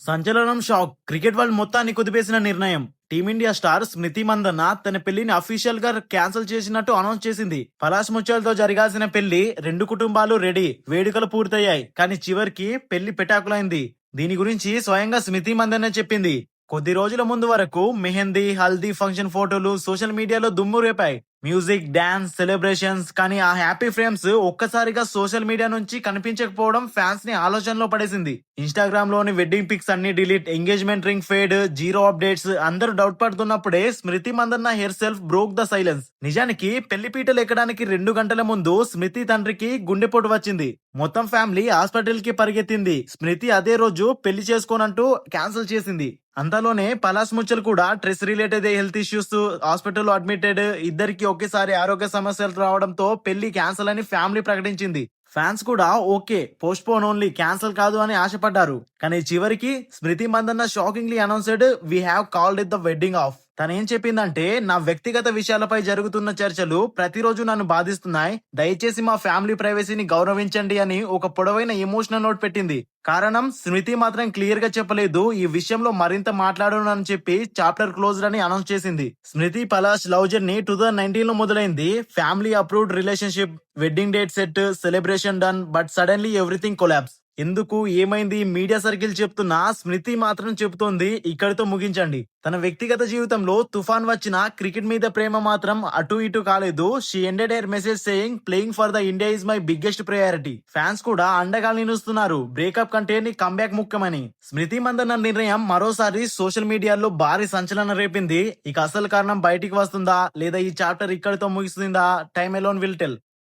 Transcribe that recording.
సంచలనం shock. Cricket world మొత్తాన్ని కుదిపేసిన నిర్ణయం. టీమిండియా స్టార్ స్మృతి మందన్న తన పెళ్ళిని అఫీషియల్గా క్యాన్సిల్ చేసినట్టు అనౌన్స్ చేసింది. పలాస్ ముచ్చాలతో జరగాల్సిన పెళ్ళి రెండు కుటుంబాలు రెడీ. వేడుకలు పూర్తయ్యాయి. కానీ చివరికి పెళ్ళి పెటాకులైంది. దీని గురించి స్వయంగా స్మృతి మందన్న చెప్పింది. కొద్ది రోజుల ముందు వరకు మెహందీ హల్దీ ఫంక్షన్ ఫోటోలు సోషల్ మీడియాలో దుమ్ము రేపాయి. మ్యూజిక్ డాన్స్ సెలబ్రేషన్స్ కానీ ఆ హ్యాపీ ఫ్రేమ్స్ ఒక్కసారిగా సోషల్ మీడియా నుంచి కనిపించకపోవడం ఫ్యాన్స్ని ఆలోచనలో పడేసింది. ఇన్స్టాగ్రామ్లోని వెడ్డింగ్ పిక్స్ అన్ని delete engagement ring fade zero updates అందరూ doubt పడుతున్నప్పుడే Smriti Mandhana herself broke the silence. నిజానికి పెళ్ళి పీటలు ఎక్కడానికి రెండు గంటల ముందు స్మృతి తండ్రికి గుండెపోటు వచ్చింది. మొత్తం ఫ్యామిలీ హాస్పిటల్కి పరిగెత్తింది. స్మృతి అదే రోజు పెళ్ళి చేసుకోనంటూ క్యాన్సిల్ చేసింది. అంతలోనే పలాస్ ముచ్చలు కూడా స్ట్రెస్ రిలేటెడ్ హెల్త్ ఇష్యూస్ హాస్పిటల్లో అడ్మిటెడ్ ఇద్దరికి ఒకేసారి ఆరోగ్య సమస్యలు రావడంతో పెళ్ళి క్యాన్సిల్ అని ఫ్యామిలీ ప్రకటించింది. ఫ్యాన్స్ కూడా okay postpone only cancel కాదు అని ఆశపడ్డారు. కానీ చివరికి Smriti Mandhana shockingly announced we have called it the wedding off తను ఏం చెప్పిందంటే నా వ్యక్తిగత విషయాలపై జరుగుతున్న చర్చలు ప్రతిరోజు నన్ను బాధిస్తున్నాయి. దయచేసి మా ఫ్యామిలీ ప్రైవసీని గౌరవించండి అని ఒక పొడవైన ఎమోషనల్ నోట్ పెట్టింది. కారణం స్మృతి మాత్రం క్లియర్గా చెప్పలేదు. ఈ విషయంలో మరింత మాట్లాడను చెప్పి చాప్టర్ క్లోజ్డ్ అని అనౌన్స్ చేసింది. Smriti Palash love journey two thousand నైన్టీన్లో మొదలైంది. Family approved relationship wedding date set celebration done but suddenly everything collapse. ఎందుకు ఏమైంది? మీడియా సర్కిల్ చెప్తున్నా స్మృతి మాత్రం చెబుతోంది. ఇక్కడితో ముగించండి. తన వ్యక్తిగత జీవితంలో తుఫాన్ వచ్చిన క్రికెట్ మీద ప్రేమ మాత్రం అటు ఇటు కాలేదు. She ended her message saying playing for the India is my biggest priority fans కూడా అండగా నిలుస్తున్నారు. బ్రేకప్ కంటే నీ కంబ్యాక్ ముఖ్యమని. స్మృతి మందన్న నిర్ణయం మరోసారి సోషల్ మీడియాలో భారీ సంచలనం రేపింది. ఇక అసలు కారణం బయటికి వస్తుందా? లేదా ఈ చాప్టర్ ఇక్కడితో ముగిస్తుందా? Time alone will tell